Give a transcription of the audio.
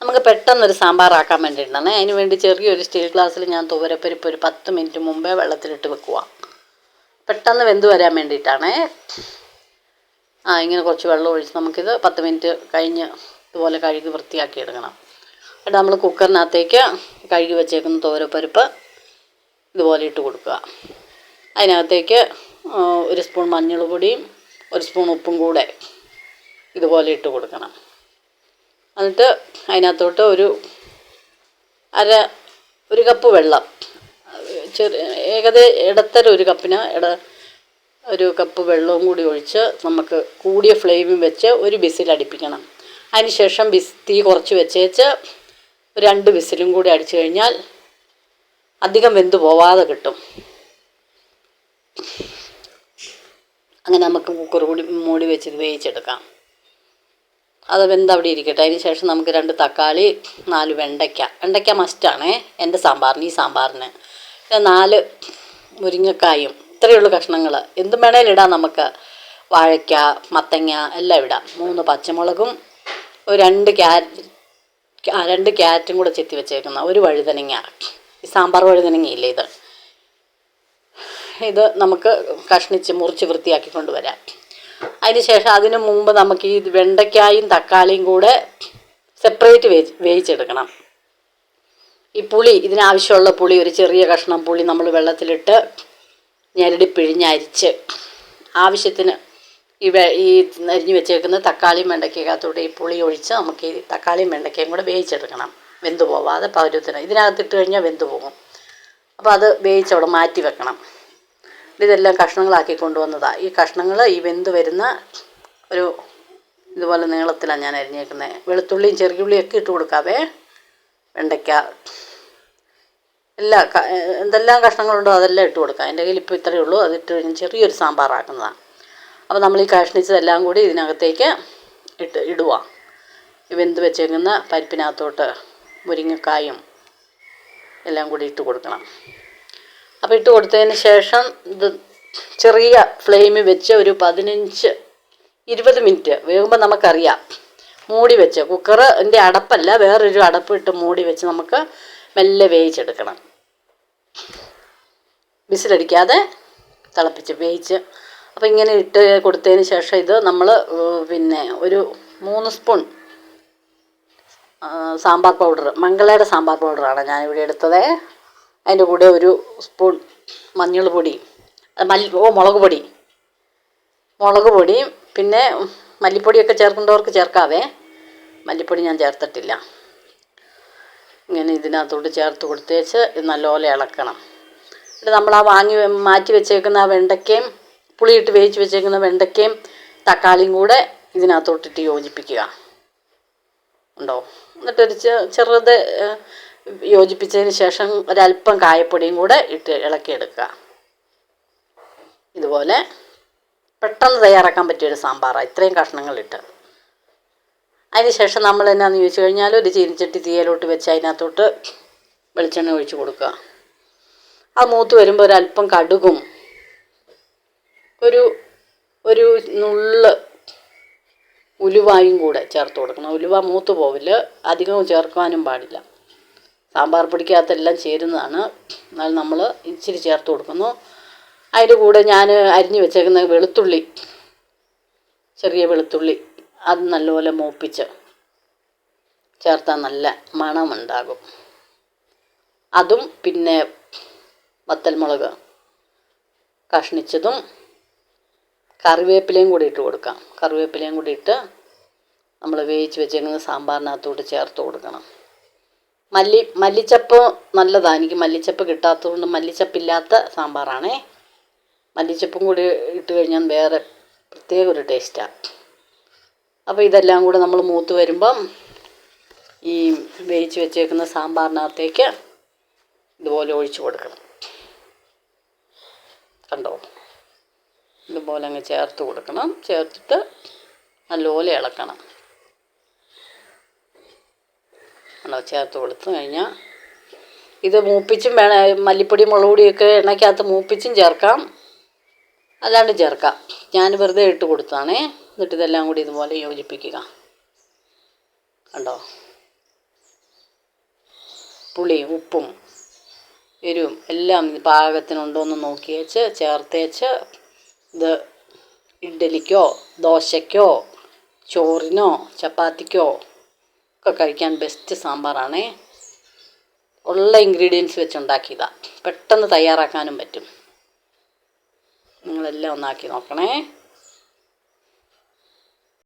നമുക്ക് പെട്ടെന്നൊരു സാമ്പാറാക്കാൻ വേണ്ടിയിട്ടാണ്. അതിന് വേണ്ടി ചെറിയൊരു സ്റ്റീൽ ഗ്ലാസ്സിൽ ഞാൻ തുവരപ്പരിപ്പ് ഒരു പത്ത് മിനിറ്റ് മുമ്പേ വെള്ളത്തിലിട്ട് വെക്കുക. പെട്ടെന്ന് വെന്ത് വരാൻ വേണ്ടിയിട്ടാണേ. ആ ഇങ്ങനെ കുറച്ച് വെള്ളം ഒഴിച്ച് നമുക്കിത് പത്ത് മിനിറ്റ് കഴിഞ്ഞ് ഇതുപോലെ കഴുകി വൃത്തിയാക്കി എടുക്കണം. എന്നിട്ട് നമ്മൾ കുക്കറിനകത്തേക്ക് കഴുകി വെച്ചേക്കുന്ന തോരപ്പരിപ്പ് ഇതുപോലെ ഇട്ട് കൊടുക്കുക. അതിനകത്തേക്ക് ഒരു സ്പൂൺ മഞ്ഞൾ പൊടിയും ഒരു സ്പൂൺ ഉപ്പും കൂടെ ഇതുപോലെ ഇട്ട് കൊടുക്കണം. എന്നിട്ട് അതിനകത്തോട്ട് ഒരു അര ഒരു കപ്പ് വെള്ളം. ചെറിയ ഏകദേശം ഇടത്തരം ഒരു കപ്പിന് ഇട ഒരു കപ്പ് വെള്ളവും കൂടി ഒഴിച്ച് നമുക്ക് കൂടിയ ഫ്ലെയിമിൽ വെച്ച് ഒരു ബിസിൽ അടുപ്പിക്കണം. അതിന് ശേഷം ബിസ് തീ കുറച്ച് വെച്ചേച്ച് രണ്ട് ബിസിലും കൂടി അടിച്ചു കഴിഞ്ഞാൽ അധികം വെന്ത് പോവാതെ കിട്ടും. അങ്ങനെ നമുക്ക് കുക്കർ കൂടി മൂടി വെച്ച് വേവിച്ചെടുക്കാം. അത് വെന്ത് അവിടെ ഇരിക്കട്ടെ. അതിന് ശേഷം നമുക്ക് രണ്ട് തക്കാളി നാല് വെണ്ടയ്ക്ക. വെണ്ടയ്ക്ക മസ്റ്റാണേ എന്റെ സാമ്പാറിന് ഈ സാമ്പാറിന്. നാല് മുരിങ്ങക്കായും. ഇത്രയേ ഉള്ളൂ കഷ്ണങ്ങൾ എന്തും വേണേലും ഇടാം നമുക്ക്. വാഴയ്ക്ക മത്തങ്ങ എല്ലാം ഇടാം. മൂന്ന് പച്ചമുളകും ഒരു രണ്ട് ക്യാരറ്റ് രണ്ട് ക്യാരറ്റും കൂടെ ചെത്തി വെച്ചേക്കുന്ന ഒരു വഴുതനങ്ങ. ഈ സാമ്പാർ വഴുതനങ്ങയില്ലേ ഇത്? ഇത് നമുക്ക് കഷ്ണിച്ച് മുറിച്ച് വൃത്തിയാക്കി കൊണ്ടുവരാം അതിന് ശേഷം അതിനു മുമ്പ് നമുക്ക് ഈ വെണ്ടയ്ക്കായും തക്കാളിയും കൂടെ സെപ്പറേറ്റ് വേവി വേവിച്ചെടുക്കണം. ഈ പുളി ഇതിനാവശ്യമുള്ള പുളി ഒരു ചെറിയ കഷ്ണം പുളി നമ്മൾ വെള്ളത്തിലിട്ട് ഞെരടി പിഴിഞ്ഞരിച്ച് ആവശ്യത്തിന് ഈ വെ ഈ അരിഞ്ഞു വെച്ചേക്കുന്ന തക്കാളിയും വെണ്ടയ്ക്കകത്തോട്ട് ഈ പുളി ഒഴിച്ച് നമുക്ക് ഈ തക്കാളിയും വെണ്ടയ്ക്കയും കൂടെ വേവിച്ചെടുക്കണം. വെന്ത് പോവാതെ പൗരത്തിന് ഇതിനകത്തിട്ട് കഴിഞ്ഞാൽ വെന്ത് പോകും. അപ്പോൾ അത് വേവിച്ച് അവിടെ മാറ്റി വെക്കണം. ഇതെല്ലാം കഷ്ണങ്ങളാക്കി കൊണ്ടുവന്നതാണ് ഈ കഷ്ണങ്ങൾ ഈ വെന്ത് വരുന്ന ഒരു ഇതുപോലെ നീളത്തിലാണ് ഞാൻ അരിഞ്ഞേക്കുന്നത് വെളുത്തുള്ളിയും ചെറിയുള്ളിയും ഒക്കെ ഇട്ട് കൊടുക്കാവേ. വെണ്ടയ്ക്ക. എല്ലാ എന്തെല്ലാം കഷ്ണങ്ങളുണ്ടോ അതെല്ലാം ഇട്ട് കൊടുക്കാം. എന്റെ കയ്യിൽ ഇപ്പോൾ ഇത്രയേ ഉള്ളൂ. അത് ഇട്ട് കഴിഞ്ഞ് ചെറിയൊരു സാമ്പാറാക്കുന്നതാണ് അപ്പോൾ നമ്മൾ ഈ കഷ്ണിച്ചതെല്ലാം കൂടി ഇതിനകത്തേക്ക് ഇട്ട് ഇടുക ഈ വെന്ത് വെച്ചേക്കുന്ന പരിപ്പിനകത്തോട്ട് മുരിങ്ങക്കായും എല്ലാം കൂടി ഇട്ട് കൊടുക്കണം. അപ്പോൾ ഇട്ട് കൊടുത്തതിന് ശേഷം ഇത് ചെറിയ ഫ്ലെയിമിൽ വെച്ച് ഒരു പതിനഞ്ച് ഇരുപത് മിനിറ്റ് വേകുമ്പോൾ നമുക്കറിയാം. മൂടി വെച്ച് കുക്കറിന്റെ അടപ്പല്ല വേറൊരു അടപ്പ് ഇട്ട് മൂടി വെച്ച് നമുക്ക് മെല്ലെ വേവിച്ചെടുക്കണം. വിസിലടിക്കാതെ തിളപ്പിച്ച് വേവിച്ച്. അപ്പോൾ ഇങ്ങനെ ഇട്ട് കൊടുത്തതിന് ശേഷം ഇത് നമ്മൾ പിന്നെ ഒരു മൂന്ന് സ്പൂൺ സാമ്പാർ പൗഡർ മംഗളയുടെ സാമ്പാർ പൗഡറാണ് ഞാനിവിടെ എടുത്തത്. അതിന്റെ കൂടെ ഒരു സ്പൂൺ മഞ്ഞൾ പൊടി മല്ലി ഓ മുളക് പൊടി. മുളക് പൊടി പിന്നെ മല്ലിപ്പൊടിയൊക്കെ ചേർക്കേണ്ടവർക്ക് ചേർക്കാവേ. മല്ലിപ്പൊടി ഞാൻ ചേർത്തിട്ടില്ല. ഇങ്ങനെ ഇതിനകത്തോട്ട് ചേർത്ത് കൊടുത്തേച്ച് നല്ലപോലെ ഇളക്കണം. എന്നിട്ട് നമ്മൾ ആ വാങ്ങി മാറ്റി വെച്ചേക്കുന്ന ആ വെണ്ടയ്ക്കയും പുളിയിട്ട് വേവിച്ച് വെച്ചേക്കുന്ന വെണ്ടയ്ക്കയും തക്കാളിയും കൂടെ ഇതിനകത്തോട്ടിട്ട് യോജിപ്പിക്കുക. ഉണ്ടോ? എന്നിട്ടൊരു ചെറുത് യോജിപ്പിച്ചതിന് ശേഷം ഒരല്പം കായപ്പൊടിയും കൂടെ ഇട്ട് ഇളക്കിയെടുക്കുക. ഇതുപോലെ പെട്ടെന്ന് തയ്യാറാക്കാൻ പറ്റിയൊരു സാമ്പാറാണ്. ഇത്രയും കഷ്ണങ്ങളിട്ട്. അതിന് ശേഷം നമ്മൾ എന്നാന്ന് ചോദിച്ചു കഴിഞ്ഞാൽ ഒരു ചീനിച്ചട്ടി തീയലോട്ട് വെച്ച് അതിനകത്തോട്ട് വെളിച്ചെണ്ണ ഒഴിച്ച് കൊടുക്കുക. അത് മൂത്ത് വരുമ്പോൾ ഒരല്പം കടുകും ഒരു ഒരു നുള്ള് ഉലുവായും കൂടെ ചേർത്ത് കൊടുക്കണം. ഉലുവ മൂത്ത് പോവില്ല അധികം ചേർക്കാനും പാടില്ല. സാമ്പാർ പൊടിക്കകത്തെല്ലാം ചേരുന്നതാണ്. എന്നാൽ നമ്മൾ ഇച്ചിരി ചേർത്ത് കൊടുക്കുന്നു. അതിന്റെ കൂടെ ഞാൻ അരിഞ്ഞു വെച്ചേക്കുന്ന വെളുത്തുള്ളി ചെറിയ വെളുത്തുള്ളി അത് നല്ലപോലെ മൂപ്പിച്ച് ചേർത്താൽ നല്ല മണമുണ്ടാകും. അതും പിന്നെ വത്തൽമുളക് കഷ്ണിച്ചതും കറിവേപ്പിലയും കൂടി ഇട്ട് കൊടുക്കാം. കറിവേപ്പിലയും കൂടി ഇട്ട് നമ്മൾ വേവിച്ച് വെച്ചേക്കുന്ന സാമ്പാറിനകത്തോട്ട് ചേർത്ത് കൊടുക്കണം. മല്ലി മല്ലിച്ചപ്പ് നല്ലതാണ് എനിക്ക് മല്ലിച്ചപ്പ് കിട്ടാത്തതുകൊണ്ട് മല്ലിച്ചപ്പില്ലാത്ത സാമ്പാറാണേ. മല്ലിച്ചപ്പും കൂടി ഇട്ട് കഴിഞ്ഞാൽ വേറെ പ്രത്യേക ഒരു ടേസ്റ്റാണ് അപ്പോൾ ഇതെല്ലാം കൂടെ നമ്മൾ മൂത്ത് വരുമ്പം ഈ വേവിച്ച് വെച്ചേക്കുന്ന സാമ്പാറിനകത്തേക്ക് ഇതുപോലെ ഒഴിച്ച് കൊടുക്കണം. കണ്ടോ? ഇതുപോലെ അങ്ങ് ചേർത്ത് കൊടുക്കണം. ചേർത്തിട്ട് നല്ലപോലെ ഇളക്കണം. ആണോ? ചേർത്ത് കൊടുത്തു കഴിഞ്ഞാൽ ഇത് മൂപ്പിച്ചും വേണം മല്ലിപ്പൊടി മുളക് പൊടിയൊക്കെ എണ്ണയ്ക്കകത്ത് മൂപ്പിച്ചും ചേർക്കാം. അല്ലാണ്ട് ചേർക്കാം. ഞാൻ വെറുതെ ഇട്ട് കൊടുത്താണേ എന്നിട്ട് ഇതെല്ലാം കൂടി ഇതുപോലെ യോജിപ്പിക്കുക. കണ്ടോ? പുളി ഉപ്പും എരിവും എല്ലാം പാകത്തിനുണ്ടോ എന്ന് നോക്കിയേച്ച് ചേർത്തേച്ച് ഇത് ഇഡ്ഡലിക്കോ ദോശയ്ക്കോ ചോറിനോ ചപ്പാത്തിക്കോ ഒക്കെ കഴിക്കാൻ ബെസ്റ്റ് സാമ്പാറാണേ. ഉള്ള ഇൻഗ്രീഡിയൻസ് വെച്ചുണ്ടാക്കിയതാണ് പെട്ടെന്ന് തയ്യാറാക്കാനും പറ്റും. നിങ്ങളെല്ലാം ഒന്നാക്കി നോക്കണേ.